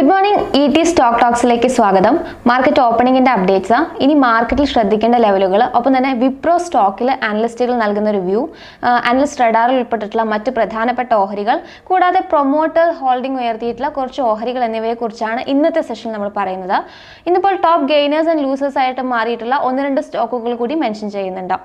Good morning E T stock ടോക്സിലേക്ക് സ്വാഗതം. Market ഓപ്പണിംഗിന്റെ updates ഇനി മാർക്കറ്റിൽ ശ്രദ്ധിക്കേണ്ട ലെവലുകൾ ഒപ്പം തന്നെ വിപ്രോ സ്റ്റോക്കിൽ അനലിസ്റ്റുകൾ നൽകുന്ന ഒരു വ്യൂ അനലിസ്റ്റ് റഡാറിൽ ഉൾപ്പെട്ടിട്ടുള്ള മറ്റ് പ്രധാനപ്പെട്ട ഓഹരികൾ കൂടാതെ പ്രൊമോട്ടർ ഹോൾഡിംഗ് ഉയർത്തിയിട്ടുള്ള കുറച്ച് ഓഹരികൾ എന്നിവയെക്കുറിച്ചാണ് ഇന്നത്തെ സെഷൻ നമ്മൾ പറയുന്നത്. ഇന്നിപ്പോൾ ടോപ്പ് ഗെയിനേഴ്സ് ആൻഡ് ലൂസേഴ്സ് ആയിട്ട് മാറിയിട്ടുള്ള ഒന്ന് രണ്ട് സ്റ്റോക്കുകൾ കൂടി മെൻഷൻ ചെയ്യുന്നുണ്ട്.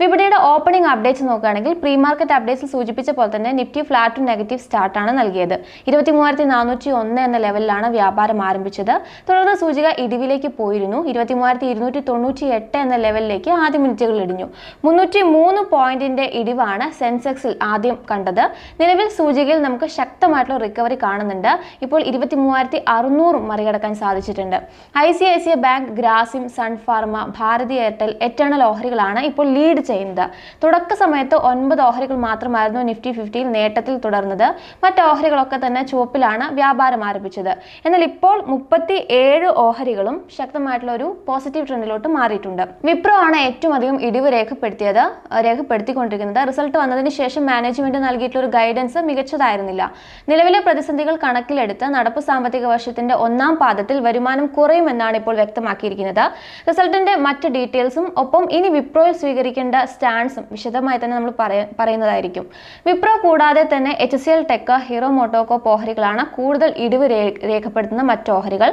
വിപണിയുടെ ഓപ്പണിംഗ് അപ്ഡേറ്റ്സ് നോക്കുകയാണെങ്കിൽ പ്രീ മാർക്കറ്റ് അപ്ഡേറ്റ്സിൽ സൂചിപ്പിച്ച പോലെ തന്നെ നിഫ്റ്റി ഫ്ലാറ്റ് നെഗറ്റീവ് സ്റ്റാർട്ടാണ് നൽകിയത്. ഇരുപത്തി മൂവായിരത്തി നാനൂറ്റി ഒന്ന് എന്ന ലെവലിലാണ് വ്യാപാരം ആരംഭിച്ചത്. തുടർന്ന് സൂചിക ഇടിവിലേക്ക് പോയിരുന്നു. ഇരുപത്തി മൂവായിരത്തി ഇരുന്നൂറ്റി തൊണ്ണൂറ്റി എട്ട് എന്ന ലെവലിലേക്ക് ആദ്യ മിനിറ്റുകൾ ഇടിഞ്ഞു. മുന്നൂറ്റി മൂന്ന് പോയിന്റിന്റെ ഇടിവാണ് സെൻസെക്സിൽ ആദ്യം കണ്ടത്. നിലവിൽ സൂചികയിൽ നമുക്ക് ശക്തമായിട്ടുള്ള റിക്കവറി കാണുന്നുണ്ട്. ഇപ്പോൾ ഇരുപത്തി മൂവായിരത്തി അറുന്നൂറും മറികടക്കാൻ സാധിച്ചിട്ടുണ്ട്. I C I C I bank Grasim Sun Pharma Bharti Airtel Eternal ഓഹരികളാണ് ഇപ്പോൾ ലീഡ് ചെയ്യുന്നത്. തുടക്ക സമയത്ത് ഒൻപത് ഓഹരികൾ മാത്രമായിരുന്നു നിഫ്റ്റി ഫിഫ്റ്റിയിൽ നേട്ടത്തിൽ തുടർന്നത്. മറ്റ് ഓഹരികളൊക്കെ തന്നെ ചുവപ്പിലാണ് വ്യാപാരം ആരംഭിച്ചത്. എന്നാൽ ഇപ്പോൾ മുപ്പത്തി ഏഴ് ഓഹരികളും ശക്തമായിട്ടുള്ള ഒരു പോസിറ്റീവ് ട്രെൻഡിലോട്ട് മാറിയിട്ടുണ്ട്. വിപ്രോ ആണ് ഏറ്റവും അധികം ഇടിവ് രേഖപ്പെടുത്തിയത് രേഖപ്പെടുത്തിക്കൊണ്ടിരിക്കുന്നത്. റിസൾട്ട് വന്നതിന് ശേഷം മാനേജ്മെന്റ് നൽകിയിട്ടുള്ള ഒരു ഗൈഡൻസ് മികച്ചതായിരുന്നില്ല. നിലവിലെ പ്രതിസന്ധികൾ കണക്കിലെടുത്ത് നടപ്പ് സാമ്പത്തിക വർഷത്തിന്റെ ഒന്നാം പാദത്തിൽ വരുമാനം കുറയുമെന്നാണ് ഇപ്പോൾ വ്യക്തമാക്കിയിരിക്കുന്നത്. റിസൾട്ടിന്റെ മറ്റ് ഡീറ്റെയിൽസും ഒപ്പം ഇനി വിപ്രോയിൽ സ്വീകരിക്കേണ്ട സ്റ്റാൻഡ്സും വിശദമായി തന്നെ നമ്മൾ പറയുന്നതായിരിക്കും. വിപ്രോ കൂടാതെ തന്നെ H C L tech Hero MotoCorp പോഹരികളാണ് കൂടുതൽ ഇടിവ് രേ- രേഖപ്പെടുത്തുന്ന മറ്റ് ഓഹരികൾ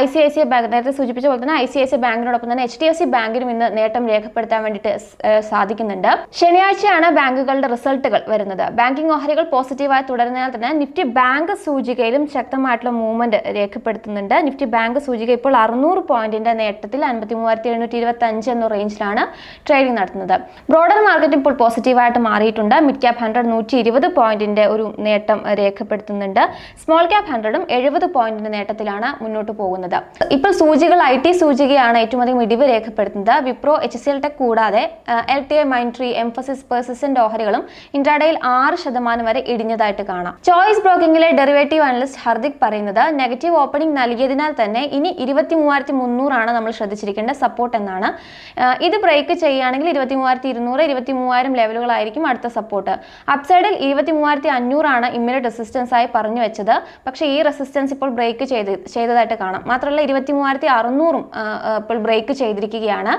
I C I C I bank നേരത്തെ സൂചിപ്പിച്ച പോലെ തന്നെ ഐ സി ഐ സി ബാങ്കിനോടൊപ്പം തന്നെ എച്ച് ഡി എഫ് സി ബാങ്കിനും ഇന്ന് നേട്ടം രേഖപ്പെടുത്താൻ വേണ്ടിയിട്ട് സാധിക്കുന്നുണ്ട്. ശനിയാഴ്ചയാണ് ബാങ്കുകളുടെ റിസൾട്ടുകൾ വരുന്നത്. ബാങ്കിംഗ് ഓഹരികൾ പോസിറ്റീവായി തുടരുന്നതിനാൽ തന്നെ നിഫ്റ്റി ബാങ്ക് സൂചികയിലും ശക്തമായിട്ടുള്ള മൂവ്മെന്റ് രേഖപ്പെടുത്തുന്നുണ്ട്. നിഫ്റ്റി ബാങ്ക് സൂചിക ഇപ്പോൾ അറുന്നൂറ് പോയിന്റിന്റെ നേട്ടത്തിൽ അൻപത്തി മൂവായിരത്തി എഴുന്നൂറ്റി ഇരുപത്തി അഞ്ച് എന്ന റേഞ്ചിലാണ് ട്രേഡിംഗ് നടത്തുന്നത്. ബ്രോഡർ മാർക്കറ്റ് ഇപ്പോൾ പോസിറ്റീവായിട്ട് മാറിയിട്ടുണ്ട്. മിഡ് ക്യാപ് ഹൺഡ്രഡ് നൂറ്റി ഇരുപത് പോയിന്റിന്റെ ഒരു നേട്ടം രേഖപ്പെടുത്തുന്നുണ്ട്. സ്മോൾ ക്യാപ് ഹൺഡ്രഡും എഴുപത് പോയിന്റിന്റെ നേട്ടത്തിലാണ് മുന്നോട്ട് പോകുന്നത്. ഇപ്പോൾ സൂചികൾ ഐ ടി സൂചികയാണ് ഏറ്റവും അധികം ഇടിവ് രേഖപ്പെടുത്തുന്നത്. Wipro H C L tech കൂടാതെ L T I Mindtree Mphasis Persistent ഓഹരികളും ഇൻട്രാഡേയിൽ ആറ് ശതമാനം വരെ ഇടിഞ്ഞതായിട്ട് കാണാം. ചോയ്സ് ബ്രോക്കിംഗിലെ ഡെറിവേറ്റീവ് അനലിസ്റ്റ് ഹർദിക് പറയുന്നത് നെഗറ്റീവ് ഓപ്പണിംഗ് നൽകിയതിനാൽ തന്നെ ഇനി ഇരുപത്തി മൂവായിരത്തി മുന്നൂറാണ് നമ്മൾ ശ്രദ്ധിച്ചിരിക്കേണ്ട സപ്പോർട്ട് എന്നാണ്. ഇത് ബ്രേക്ക് ചെയ്യുകയാണെങ്കിൽ ഇരുപത്തി മൂവായിരത്തി ഇരുന്നൂറ് ഇരുപത്തി മൂവായിരം ലെവലുകളായിരിക്കും അടുത്ത സപ്പോർട്ട്. അപ്സൈഡിൽ ഇരുപത്തി മൂവായിരത്തി അഞ്ഞൂറാണ് ഇമ്മീഡിയറ്റ് റെസിസ്റ്റൻസ് ആയി പറഞ്ഞു വെച്ചത്. പക്ഷേ ഈ റെസിസ്റ്റൻസ് ഇപ്പോൾ ബ്രേക്ക് ചെയ്ത് ചെയ്തതായിട്ട് കാണാം. മാത്രമല്ല ഇരുപത്തി മൂവായിരത്തി അറുന്നൂറും ഇപ്പോൾ ബ്രേക്ക് ചെയ്തിരിക്കുകയാണ്.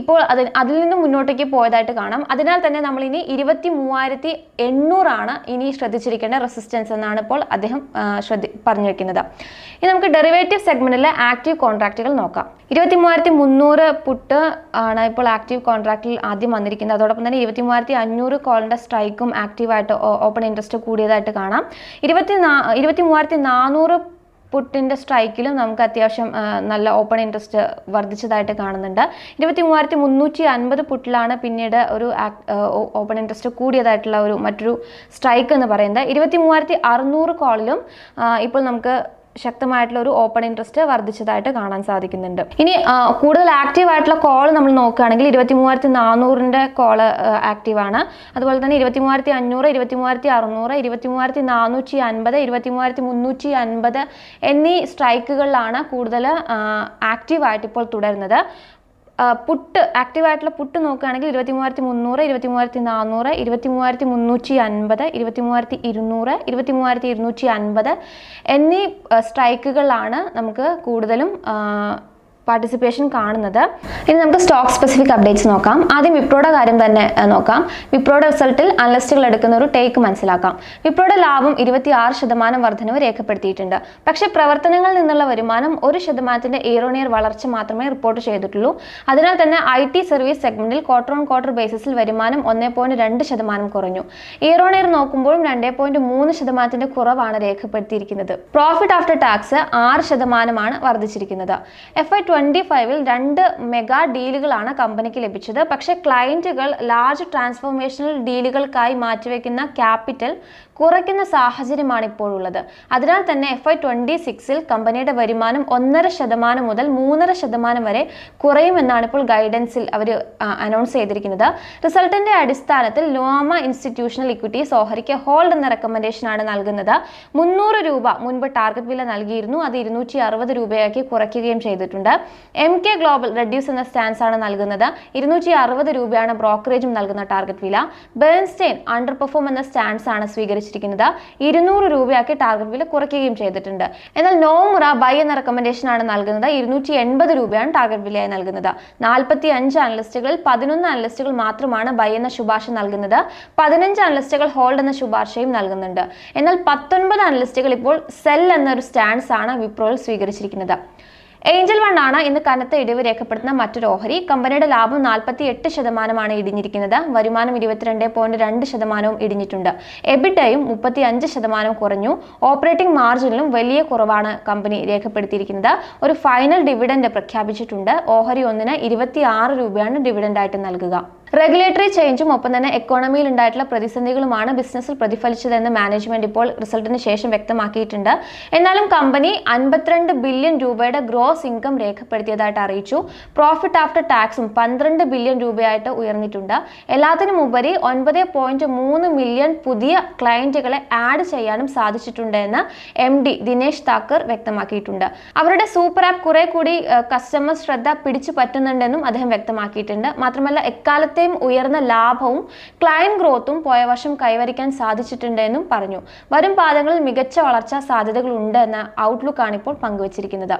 ഇപ്പോൾ അത് അതിൽ നിന്നും മുന്നോട്ടേക്ക് പോയതായിട്ട് കാണാം. അതിനാൽ തന്നെ നമ്മൾ ഇനി ഇരുപത്തി മൂവായിരത്തി എണ്ണൂറാണ് ഇനി ശ്രദ്ധിച്ചിരിക്കേണ്ട റെസിസ്റ്റൻസ് എന്നാണ് ഇപ്പോൾ അദ്ദേഹം ശ്രദ്ധി പറഞ്ഞു വെക്കുന്നത്. ഇനി നമുക്ക് ഡെറിവേറ്റീവ് സെഗ്മെന്റിലെ ആക്റ്റീവ് കോൺട്രാക്റ്റുകൾ നോക്കാം. ഇരുപത്തി മൂവായിരത്തി മുന്നൂറ് പുട്ട് ആണ് ഇപ്പോൾ ആക്റ്റീവ് കോൺട്രാക്റ്റിൽ ആദ്യം വന്നിരിക്കുന്നത്. അതോടൊപ്പം തന്നെ ഇരുപത്തി മൂവായിരത്തി അഞ്ഞൂറ് കോളിന്റെ സ്ട്രൈക്കും ആക്റ്റീവായിട്ട് ഓപ്പൺ ഇൻട്രസ്റ്റ് കൂടിയതായിട്ട് കാണാം. ഇരുപത്തി ഇരുപത്തി മൂവായിരത്തി നാനൂറ് പുട്ടിന്റെ സ്ട്രൈക്കിലും നമുക്ക് അത്യാവശ്യം നല്ല ഓപ്പൺ ഇൻട്രസ്റ്റ് വർദ്ധിച്ചതായിട്ട് കാണുന്നുണ്ട്. ഇരുപത്തി മൂവായിരത്തി മുന്നൂറ്റി അൻപത് പുട്ടിലാണ് പിന്നീട് ഒരു ഓപ്പൺ ഇൻട്രസ്റ്റ് കൂടിയതായിട്ടുള്ള ഒരു മറ്റൊരു സ്ട്രൈക്ക് എന്ന് പറയുന്നത്. ഇരുപത്തി മൂവായിരത്തി അറുന്നൂറ് കോളിലും ഇപ്പോൾ നമുക്ക് ശക്തമായിട്ടുള്ള ഒരു ഓപ്പൺ ഇൻട്രസ്റ്റ് വർദ്ധിച്ചതായിട്ട് കാണാൻ സാധിക്കുന്നുണ്ട്. ഇനി കൂടുതൽ ആക്റ്റീവ് ആയിട്ടുള്ള കോൾ നമ്മൾ നോക്കുകയാണെങ്കിൽ ഇരുപത്തി മൂവായിരത്തി നാനൂറിന്റെ കോൾ ആക്റ്റീവ് ആണ്. അതുപോലെ തന്നെ ഇരുപത്തി മൂവായിരത്തി അഞ്ഞൂറ് ഇരുപത്തി മൂവായിരത്തി അറുന്നൂറ് ഇരുപത്തി മൂവായിരത്തി നാനൂറ്റി അൻപത് ഇരുപത്തി മൂവായിരത്തി മുന്നൂറ്റി അൻപത് എന്നീ സ്ട്രൈക്കുകളിലാണ് കൂടുതൽ ആക്റ്റീവായിട്ട് ഇപ്പോൾ തുടരുന്നത്. പുട്ട് ആക്റ്റീവായിട്ടുള്ള പുട്ട് നോക്കുകയാണെങ്കിൽ ഇരുപത്തി മൂവായിരത്തി മുന്നൂറ് ഇരുപത്തി മൂവായിരത്തി നാനൂറ് ഇരുപത്തി മൂവായിരത്തി മുന്നൂറ്റി അൻപത് ഇരുപത്തി മൂവായിരത്തി ഇരുന്നൂറ് ഇരുപത്തി മൂവായിരത്തി ഇരുന്നൂറ്റി അൻപത് എന്നീ സ്ട്രൈക്കുകളാണ് നമുക്ക് കൂടുതലും പാർട്ടിസിപ്പേഷൻ കാണുന്നത്. ഇനി നമുക്ക് സ്റ്റോക്ക് സ്പെസിഫിക് അപ്ഡേറ്റ്സ് നോക്കാം. ആദ്യം വിപ്രോയുടെ കാര്യം തന്നെ നോക്കാം. വിപ്രോയുടെ റിസൾട്ടിൽ അനലിസ്റ്റുകൾ എടുക്കുന്ന ഒരു ടേക്ക് മനസ്സിലാക്കാം. വിപ്രോയുടെ ലാഭം ഇരുപത്തി ആറ് ശതമാനം വർധനവ് രേഖപ്പെടുത്തിയിട്ടുണ്ട്. പക്ഷേ പ്രവർത്തനങ്ങളിൽ നിന്നുള്ള വരുമാനം ഒരു ശതമാനത്തിന്റെ ഇയർ വളർച്ച മാത്രമേ റിപ്പോർട്ട് ചെയ്തിട്ടുള്ളൂ. അതിനാൽ തന്നെ ഐ ടി സർവീസ് സെഗ്മെന്റിൽ ക്വാർട്ടർ ഓൺ ക്വാർട്ടർ ബേസിസിൽ വരുമാനം ഒന്നേ പോയിന്റ് രണ്ട് ശതമാനം കുറഞ്ഞു. ഇയർ ഓൺ ഇയർ നോക്കുമ്പോഴും രണ്ടേ പോയിന്റ് മൂന്ന് ശതമാനത്തിന്റെ കുറവാണ് രേഖപ്പെടുത്തിയിരിക്കുന്നത്. പ്രോഫിറ്റ് ആഫ്റ്റർ ടാക്സ് ആറ് ശതമാനമാണ് വർദ്ധിച്ചിരിക്കുന്നത്. എഫ് ഐ ട്വന്റി ഫൈവിൽ രണ്ട് മെഗാ ഡീലുകളാണ് കമ്പനിക്ക് ലഭിച്ചത്. പക്ഷേ ക്ലയന്റുകൾ ലാർജ് ട്രാൻസ്ഫോർമേഷണൽ ഡീലുകൾക്കായി മാറ്റിവെക്കുന്ന ക്യാപിറ്റൽ കുറയ്ക്കുന്ന സാഹചര്യമാണ് ഇപ്പോഴുള്ളത്. അതിനാൽ തന്നെ എഫ് ഐ ട്വന്റി സിക്സിൽ കമ്പനിയുടെ വരുമാനം ഒന്നര ശതമാനം മുതൽ മൂന്നര ശതമാനം വരെ കുറയുമെന്നാണ് ഇപ്പോൾ ഗൈഡൻസിൽ അവർ അനൗൺസ് ചെയ്തിരിക്കുന്നത്. റിസൾട്ടിന്റെ അടിസ്ഥാനത്തിൽ ലോമ ഇൻസ്റ്റിറ്റ്യൂഷണൽ ഇക്വിറ്റി സോഹരിക്ക് ഹോൾഡ് എന്ന റെക്കമെൻഡേഷൻ ആണ് നൽകുന്നത്. മുന്നൂറ് രൂപ മുൻപ് ടാർഗറ്റ് വില നൽകിയിരുന്നു. അത് ഇരുന്നൂറ്റി അറുപത് രൂപയാക്കി കുറയ്ക്കുകയും ചെയ്തിട്ടുണ്ട്. എം കെ ഗ്ലോബൽ റെഡ്യൂസ് എന്ന സ്റ്റാൻസ് ആണ് നൽകുന്നത്. ഇരുന്നൂറ്റി അറുപത് രൂപയാണ് ബ്രോക്കറേജും നൽകുന്ന ടാർഗറ്റ് വില. ബേൺസ്റ്റൈൻ അണ്ടർ പെർഫോം എന്ന സ്റ്റാൻസ് ആണ് സ്വീകരിച്ചിരിക്കുന്നത് ഇരുന്നൂറ് രൂപയാക്കി ടാർഗറ്റ് വില കുറയ്ക്കുകയും ചെയ്തിട്ടുണ്ട്. എന്നാൽ നോമുറ ബൈ എന്ന റെക്കമെൻഡേഷൻ ആണ് നൽകുന്നത്. ഇരുന്നൂറ്റി എൺപത് രൂപയാണ് ടാർഗറ്റ് വിലയായി നൽകുന്നത്. നാൽപ്പത്തി അഞ്ച് അനലിസ്റ്റുകളിൽ പതിനൊന്ന് അനലിസ്റ്റുകൾ മാത്രമാണ് ബൈ എന്ന ശുപാർശ നൽകുന്നത്. പതിനഞ്ച് അനലിസ്റ്റുകൾ ഹോൾഡ് എന്ന ശുപാർശയും നൽകുന്നുണ്ട്. എന്നാൽ പത്തൊൻപത് അനലിസ്റ്റുകൾ ഇപ്പോൾ സെൽ എന്നൊരു സ്റ്റാൻസ് ആണ് വിപ്രോയിൽ സ്വീകരിച്ചിരിക്കുന്നത്. ഏഞ്ചൽ ആണ് ഇന്ന് കനത്ത ഇടിവ് രേഖപ്പെടുത്തുന്ന മറ്റൊരു ഓഹരി. കമ്പനിയുടെ ലാഭം നാൽപ്പത്തി എട്ട് ശതമാനമാണ് ഇടിഞ്ഞിരിക്കുന്നത്. വരുമാനം ഇരുപത്തിരണ്ട് പോയിന്റ് രണ്ട് ശതമാനവും ഇടിഞ്ഞിട്ടുണ്ട്. എബിറ്റയും മുപ്പത്തി അഞ്ച് ശതമാനം കുറഞ്ഞു. ഓപ്പറേറ്റിംഗ് മാർജിനിലും വലിയ കുറവാണ് കമ്പനി രേഖപ്പെടുത്തിയിരിക്കുന്നത്. ഒരു ഫൈനൽ ഡിവിഡൻഡ് പ്രഖ്യാപിച്ചിട്ടുണ്ട്. ഓഹരി ഒന്നിന് ഇരുപത്തി രൂപയാണ് ഡിവിഡൻഡായിട്ട് നൽകുക. റെഗുലേറ്ററി ചേഞ്ചും ഒപ്പം തന്നെ എക്കോണമിയിൽ ഉണ്ടായിട്ടുള്ള പ്രതിസന്ധികളുമാണ് ബിസിനസ്സിൽ പ്രതിഫലിച്ചതെന്ന് മാനേജ്മെന്റ് ഇപ്പോൾ റിസൾട്ടിന് ശേഷം വ്യക്തമാക്കിയിട്ടുണ്ട്. എന്നാലും കമ്പനി അൻപത്തിരണ്ട് ബില്യൺ രൂപയുടെ ഗ്രോസ് ഇൻകം രേഖപ്പെടുത്തിയതായിട്ട് അറിയിച്ചു. പ്രോഫിറ്റ് ആഫ്റ്റർ ടാക്സും പന്ത്രണ്ട് ബില്യൺ രൂപയായിട്ട് ഉയർന്നിട്ടുണ്ട്. എല്ലാത്തിനും ഉപരി ഒൻപത് പോയിന്റ് മൂന്ന് മില്യൺ പുതിയ ക്ലയന്റുകളെ ആഡ് ചെയ്യാനും സാധിച്ചിട്ടുണ്ട് എന്ന് എം ഡി ദിനേശ് താക്കർ വ്യക്തമാക്കിയിട്ടുണ്ട്. അവരുടെ സൂപ്പർ ആപ്പ് കുറെ കൂടി കസ്റ്റമർ ശ്രദ്ധ പിടിച്ചു പറ്റുന്നുണ്ടെന്നും അദ്ദേഹം വ്യക്തമാക്കിയിട്ടുണ്ട്. മാത്രമല്ല എക്കാലത്തെയും ഉയർന്ന ലാഭവും ക്ലയന്റ് ഗ്രോത്തും പോയ വർഷം കൈവരിക്കാൻ സാധിച്ചിട്ടുണ്ട് എന്നും പറഞ്ഞു. വരും പാദങ്ങളിൽ മികച്ച വളർച്ചാ സാധ്യതകളുണ്ട് എന്ന ഔട്ട്ലുക്കാണ് ഇപ്പോൾ പങ്കുവച്ചിരിക്കുന്നത്.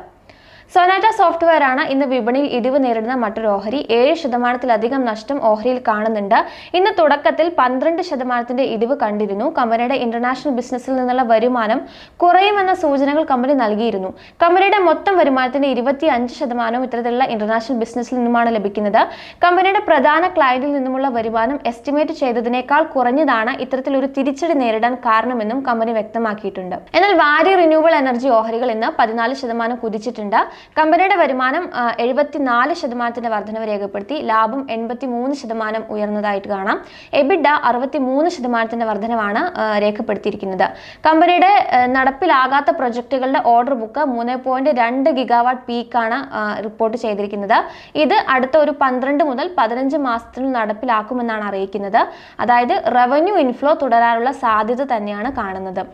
സൊനാറ്റ സോഫ്റ്റ്വെയർ ആണ് ഇന്ന് വിപണിയിൽ ഇടിവ് നേരിടുന്ന മറ്റൊരു ഓഹരി. ഏഴ് ശതമാനത്തിലധികം നഷ്ടം ഓഹരിയിൽ കാണുന്നുണ്ട്. ഇന്ന് തുടക്കത്തിൽ പന്ത്രണ്ട് ശതമാനത്തിന്റെ ഇടിവ് കണ്ടിരുന്നു. കമ്പനിയുടെ ഇന്റർനാഷണൽ ബിസിനസ്സിൽ നിന്നുള്ള വരുമാനം കുറയുമെന്ന സൂചനകൾ കമ്പനി നൽകിയിരുന്നു. കമ്പനിയുടെ മൊത്തം വരുമാനത്തിന്റെ ഇരുപത്തി അഞ്ച് ശതമാനവും ഇത്തരത്തിലുള്ള ഇന്റർനാഷണൽ ബിസിനസ്സിൽ നിന്നുമാണ് ലഭിക്കുന്നത്. കമ്പനിയുടെ പ്രധാന ക്ലയന്റിൽ നിന്നുമുള്ള വരുമാനം എസ്റ്റിമേറ്റ് ചെയ്തതിനേക്കാൾ കുറഞ്ഞതാണ് ഇത്തരത്തിലൊരു തിരിച്ചടി നേരിടാൻ കാരണമെന്നും കമ്പനി വ്യക്തമാക്കിയിട്ടുണ്ട്. എന്നാൽ വാരി റിന്യൂവൽ എനർജി ഓഹരികൾ ഇന്ന് പതിനാല് ശതമാനം കുതിച്ചിട്ടുണ്ട്. കമ്പനിയുടെ വരുമാനം എഴുപത്തിനാല് ശതമാനത്തിന്റെ വർധനവ് രേഖപ്പെടുത്തി. ലാഭം എൺപത്തി മൂന്ന് ശതമാനം ഉയർന്നതായിട്ട് കാണാം. എബിഡ അറുപത്തി മൂന്ന് ശതമാനത്തിന്റെ വർധനവാണ് രേഖപ്പെടുത്തിയിരിക്കുന്നത്. കമ്പനിയുടെ നടപ്പിലാകാത്ത പ്രൊജക്ടുകളുടെ ഓർഡർ ബുക്ക് മൂന്ന് പോയിന്റ് രണ്ട് ഗിഗാവാട്ട് പീക്കാണ് റിപ്പോർട്ട് ചെയ്തിരിക്കുന്നത്. ഇത് അടുത്ത ഒരു പന്ത്രണ്ട് മുതൽ പതിനഞ്ച് മാസത്തിൽ നടപ്പിലാക്കുമെന്നാണ് അറിയിക്കുന്നത്. അതായത് റവന്യൂ ഇൻഫ്ലോ തുടരാനുള്ള സാധ്യത തന്നെയാണ് കാണുന്നത്.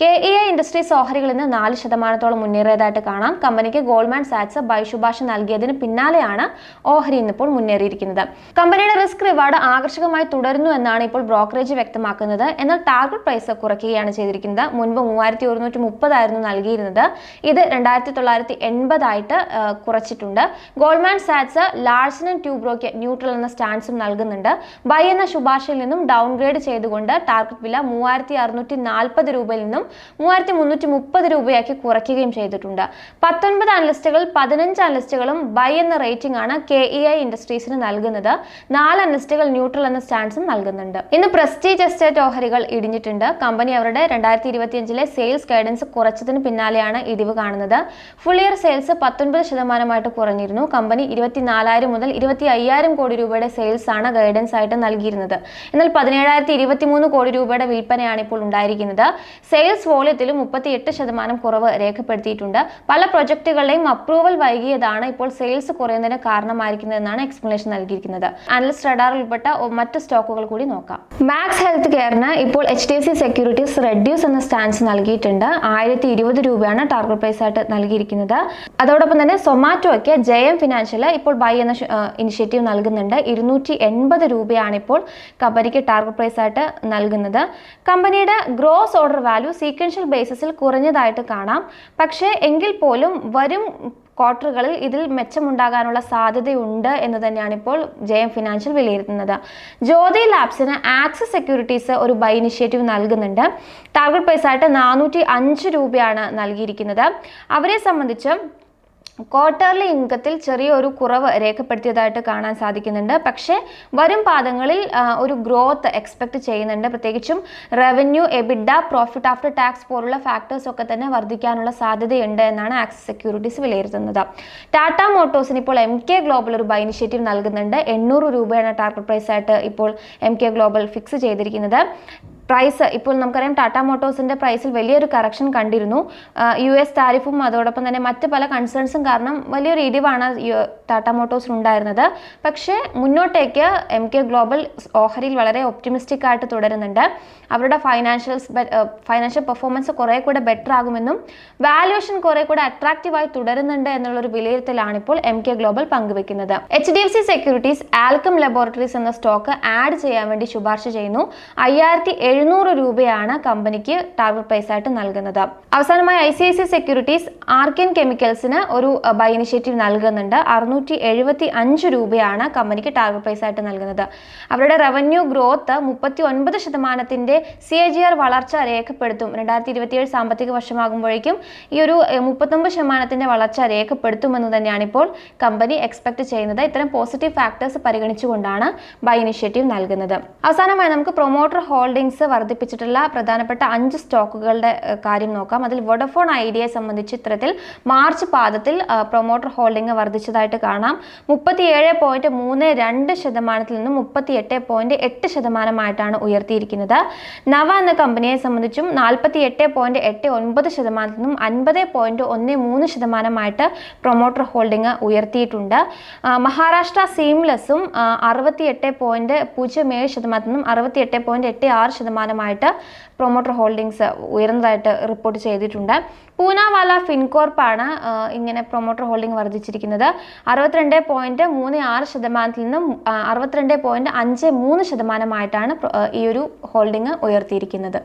കെ ഇ ഐ ഇൻഡസ്ട്രീസ് ഓഹരികൾ ഇന്ന് നാല് ശതമാനത്തോളം മുന്നേറിയതായിട്ട് കാണാം. കമ്പനിക്ക് ഗോൾഡ്മാൻ സാറ്റ്സ് ബൈ ശുപാർശ നൽകിയതിന് പിന്നാലെയാണ് ഓഹരി ഇന്നിപ്പോൾ മുന്നേറിയിരിക്കുന്നത്. കമ്പനിയുടെ റിസ്ക് റിവാർഡ് ആകർഷകമായി തുടരുന്നു എന്നാണ് ഇപ്പോൾ ബ്രോക്കറേജ് വ്യക്തമാക്കുന്നത്. എന്നാൽ ടാർഗറ്റ് പ്രൈസ് കുറയ്ക്കുകയാണ് ചെയ്തിരിക്കുന്നത്. മുൻപ് മൂവായിരത്തി ഒരുന്നൂറ്റി മുപ്പതായിരുന്നു നൽകിയിരുന്നത്. ഇത് രണ്ടായിരത്തി തൊള്ളായിരത്തി എൺപതായിട്ട് കുറച്ചിട്ടുണ്ട്. ഗോൾഡ്മാൻ സാറ്റ്സ് ലാർസൺ ആൻഡ് ട്യൂബ്രോയ്ക്ക് ന്യൂട്രൽ എന്ന സ്റ്റാൻസും നൽകുന്നുണ്ട്. ബൈ എന്ന ശുപാർശയിൽ നിന്നും ഡൗൺഗ്രേഡ് ചെയ്തുകൊണ്ട് ടാർഗറ്റ് വില മൂവായിരത്തി അറുന്നൂറ്റി നാൽപ്പത് രൂപയിൽ നിന്നും മൂവായിരത്തി മുന്നൂറ്റി മുപ്പത് രൂപയാക്കി കുറയ്ക്കുകയും ചെയ്തിട്ടുണ്ട്. പത്തൊൻപത് അനലിസ്റ്റുകൾ പതിനഞ്ച് അനലിസ്റ്റുകളും ബൈ എന്ന റേറ്റിംഗ് ആണ് കെ ഇ ഐ ഇൻഡസ്ട്രീസിന് നൽകുന്നത്. നാല് അനലിസ്റ്റുകൾ ന്യൂട്രൽ എന്ന സ്റ്റാൻസും നൽകുന്നുണ്ട്. ഇന്ന് പ്രസ്റ്റീജ് എസ്റ്റേറ്റ് ഓഹരികൾ ഇടിഞ്ഞിട്ടുണ്ട്. കമ്പനി അവരുടെ രണ്ടായിരത്തി ഇരുപത്തിയഞ്ചിലെ സെയിൽസ് ഗൈഡൻസ് കുറച്ചതിന് പിന്നാലെയാണ് ഇടിവ് കാണുന്നത്. ഫുൾ ഇയർ സെയിൽസ് പത്തൊൻപത് ശതമാനമായിട്ട് കുറഞ്ഞിരുന്നു. കമ്പനി ഇരുപത്തിനാലായിരം മുതൽ ഇരുപത്തി അയ്യായിരം കോടി രൂപയുടെ സെയിൽസ് ആണ് ഗൈഡൻസ് ആയിട്ട് നൽകിയിരുന്നത്. എന്നാൽ പതിനേഴായിരത്തി ഇരുപത്തിമൂന്ന് കോടി രൂപയുടെ വിൽപ്പനയാണ് ഇപ്പോൾ ഉണ്ടായിരിക്കുന്നത്. സെയിൽസ് വോള്യത്തിലും മുപ്പത്തിയെട്ട് ശതമാനം കുറവ് രേഖപ്പെടുത്തിയിട്ടുണ്ട്. പല പ്രൊജക്ടുകളുടെയും അപ്രൂവൽ വൈകിയതാണ് ഇപ്പോൾ സെയിൽസ് കുറയുന്നതിന് കാരണമായിരിക്കുന്നതെന്നാണ് എക്സ്പ്ലനേഷൻ നൽകിയിരിക്കുന്നത്. അനലിസ്റ്റ് റഡാറിൽ ഉൾപ്പെട്ട മറ്റ് സ്റ്റോക്കുകൾ കൂടി നോക്കാം. മാക്സ് ഹെൽത്ത് കെയറിന് ഇപ്പോൾ H D F C securities reduce എന്ന സ്റ്റാൻസ് നൽകിയിട്ടുണ്ട്. ആയിരത്തി ഇരുപത് രൂപയാണ് ടാർഗറ്റ് പ്രൈസ് ആയിട്ട് നൽകിയിരിക്കുന്നത്. അതോടൊപ്പം തന്നെ സൊമാറ്റോയ്ക്ക് ജയം ഫിനാൻഷ്യൽ ഇപ്പോൾ ബൈ എന്ന ഇനിഷ്യേറ്റീവ് നൽകുന്നുണ്ട്. ഇരുന്നൂറ്റി എൺപത് രൂപയാണ് ഇപ്പോൾ കമ്പനിക്ക് ടാർഗറ്റ് പ്രൈസ് ആയിട്ട് നൽകുന്നത്. കമ്പനിയുടെ ഗ്രോസ് ഓർഡർ വാല്യൂ സീക്വൻഷ്യൽ ബേസിസിൽ കുറഞ്ഞതായിട്ട് കാണാം. പക്ഷേ എങ്കിൽ പോലും വരും ക്വാർട്ടറുകളിൽ ഇതിൽ മെച്ചമുണ്ടാകാനുള്ള സാധ്യതയുണ്ട് എന്ന് തന്നെയാണ് ഇപ്പോൾ ജെ എം ഫിനാൻഷ്യൽ വിലയിരുത്തുന്നത്. ജ്യോതി ലാബ്സിന് ആക്സസ് സെക്യൂരിറ്റീസ് ഒരു ബൈ ഇനിഷ്യേറ്റീവ് നൽകുന്നുണ്ട്. ടാർഗറ്റ് പ്രൈസ് ആയിട്ട് നാനൂറ്റി അഞ്ച് രൂപയാണ് നൽകിയിരിക്കുന്നത്. അവരെ സംബന്ധിച്ച് ക്വാർട്ടർലി ഇൻകത്തിൽ ചെറിയൊരു കുറവ് രേഖപ്പെടുത്തിയതായിട്ട് കാണാൻ സാധിക്കുന്നുണ്ട്. പക്ഷേ വരും പാദങ്ങളിൽ ഒരു ഗ്രോത്ത് എക്സ്പെക്ട് ചെയ്യുന്നുണ്ട്. പ്രത്യേകിച്ചും revenue EBITDA profit after tax പോലുള്ള ഫാക്ടേഴ്സ് ഒക്കെ തന്നെ വർദ്ധിക്കാനുള്ള സാധ്യതയുണ്ട് എന്നാണ് ആക്സിസ് സെക്യൂരിറ്റീസ് വിലയിരുത്തുന്നത്. ടാറ്റ മോട്ടോഴ്സിന് ഇപ്പോൾ എം കെ ഗ്ലോബൽ ഒരു ബൈ ഇനിഷ്യേറ്റീവ് നൽകുന്നുണ്ട്. എണ്ണൂറ് രൂപയാണ് ടാർഗറ്റ് പ്രൈസ് ആയിട്ട് ഇപ്പോൾ എം കെ ഗ്ലോബൽ ഫിക്സ് ചെയ്തിരിക്കുന്നത്. പ്രൈസ് ഇപ്പോൾ നമുക്കറിയാം ടാറ്റ മോട്ടോഴ്സിന്റെ പ്രൈസിൽ വലിയൊരു കറക്ഷൻ കണ്ടിരുന്നു. യു എസ് താരിഫും അതോടൊപ്പം തന്നെ മറ്റ് പല കൺസേൺസും കാരണം വലിയൊരു ഇടിവാണ് ടാറ്റ മോട്ടോഴ്സിനുണ്ടായിരുന്നത് പക്ഷേ മുന്നോട്ടേക്ക് എം കെ ഗ്ലോബൽ ഓഹരിയിൽ വളരെ ഒപ്റ്റിമിസ്റ്റിക് ആയിട്ട് തുടരുന്നുണ്ട്. അവരുടെ ഫൈനാൻഷ്യൽസ് ഫൈനാൻഷ്യൽ പെർഫോമൻസ് കുറെ കൂടെ ബെറ്റർ ആകുമെന്നും വാല്യുവേഷൻ കുറെ കൂടെ അട്രാക്റ്റീവായി തുടരുന്നുണ്ട് എന്നുള്ളൊരു വിലയിരുത്തലാണ് ഇപ്പോൾ എം കെ ഗ്ലോബൽ പങ്കുവെക്കുന്നത്. H D F C securities Alkem laboratories എന്ന സ്റ്റോക്ക് ആഡ് ചെയ്യാൻ വേണ്ടി ശുപാർശ ചെയ്യുന്നു. അയ്യായിരത്തി എഴുന്നൂറ് രൂപയാണ് കമ്പനിക്ക് ടാർഗറ്റ് പ്രൈസ് ആയിട്ട് നൽകുന്നത്. അവസാനമായി I C I C securities Archean കെമിക്കൽസിന് ഒരു ബൈ ഇനിഷ്യേറ്റീവ് നൽകുന്നുണ്ട്. അറുന്നൂറ്റി എഴുപത്തി അഞ്ച് രൂപയാണ് കമ്പനിക്ക് ടാർഗറ്റ് പ്രൈസ് ആയിട്ട് നൽകുന്നത്. അവരുടെ റവന്യൂ ഗ്രോത്ത് മുപ്പത്തി ഒൻപത് ശതമാനത്തിന്റെ സി എ ജി ആർ വളർച്ച രേഖപ്പെടുത്തും. രണ്ടായിരത്തി ഇരുപത്തിയേഴ് സാമ്പത്തിക വർഷമാകുമ്പോഴേക്കും ഈ ഒരു മുപ്പത്തൊമ്പത് ശതമാനത്തിന്റെ വളർച്ച രേഖപ്പെടുത്തുമെന്ന് തന്നെയാണ് ഇപ്പോൾ കമ്പനി എക്സ്പെക്ട് ചെയ്യുന്നത്. ഇത്തരം പോസിറ്റീവ് ഫാക്ടേഴ്സ് പരിഗണിച്ചുകൊണ്ടാണ് ബൈ ഇനിഷ്യേറ്റീവ് നൽകുന്നത്. അവസാനമായി നമുക്ക് പ്രൊമോട്ടർ ഹോൾഡിംഗ്സ് വർദ്ധിപ്പിച്ചിട്ടുള്ള പ്രധാനപ്പെട്ട അഞ്ച് സ്റ്റോക്കുകളുടെ കാര്യം നോക്കാം. അതിൽ വോഡഫോൺ ഐഡിയയെ സംബന്ധിച്ച് ഇത്തരത്തിൽ മാർച്ച് പാദത്തിൽ പ്രൊമോട്ടർ ഹോൾഡിംഗ് വർദ്ധിച്ചതായിട്ട് കാണാം. മുപ്പത്തിയേഴ് പോയിന്റ് മൂന്ന് രണ്ട് ശതമാനത്തിൽ നിന്നും മുപ്പത്തി എട്ട് പോയിന്റ് എട്ട് ശതമാനമായിട്ടാണ് ഉയർത്തിയിരിക്കുന്നത്. നവ എന്ന കമ്പനിയെ സംബന്ധിച്ചും നാൽപ്പത്തി എട്ട് പോയിന്റ് എട്ട് ഒൻപത് ശതമാനത്തിൽ നിന്നും അൻപത് പോയിന്റ് ഒന്ന് മൂന്ന് ശതമാനമായിട്ട് പ്രൊമോട്ടർ ഹോൾഡിംഗ് ഉയർത്തിയിട്ടുണ്ട്. മഹാരാഷ്ട്ര സീംലെസ്സും അറുപത്തി എട്ട് പോയിന്റ് പൂജ്യം ഏഴ് ശതമാനത്തിൽ നിന്നും അറുപത്തി എട്ട് പോയിന്റ് എട്ട് ആറ് ശതമാനമായിട്ട് പ്രൊമോട്ടർ ഹോൾഡിംഗ്സ് ഉയർന്നതായിട്ട് റിപ്പോർട്ട് ചെയ്തിട്ടുണ്ട്. പൂനാവാല ഫിൻകോർപ്പാണ് ഇങ്ങനെ പ്രൊമോട്ടർ ഹോൾഡിംഗ് വർദ്ധിച്ചിരിക്കുന്നത്. അറുപത്തിരണ്ട് പോയിന്റ് മൂന്ന് ആറ് ശതമാനത്തിൽ നിന്നും അറുപത്തിരണ്ട് പോയിന്റ് അഞ്ച് മൂന്ന് ശതമാനമായിട്ടാണ് ഈ ഒരു ഹോൾഡിംഗ് ഉയർത്തിയിരിക്കുന്നത്.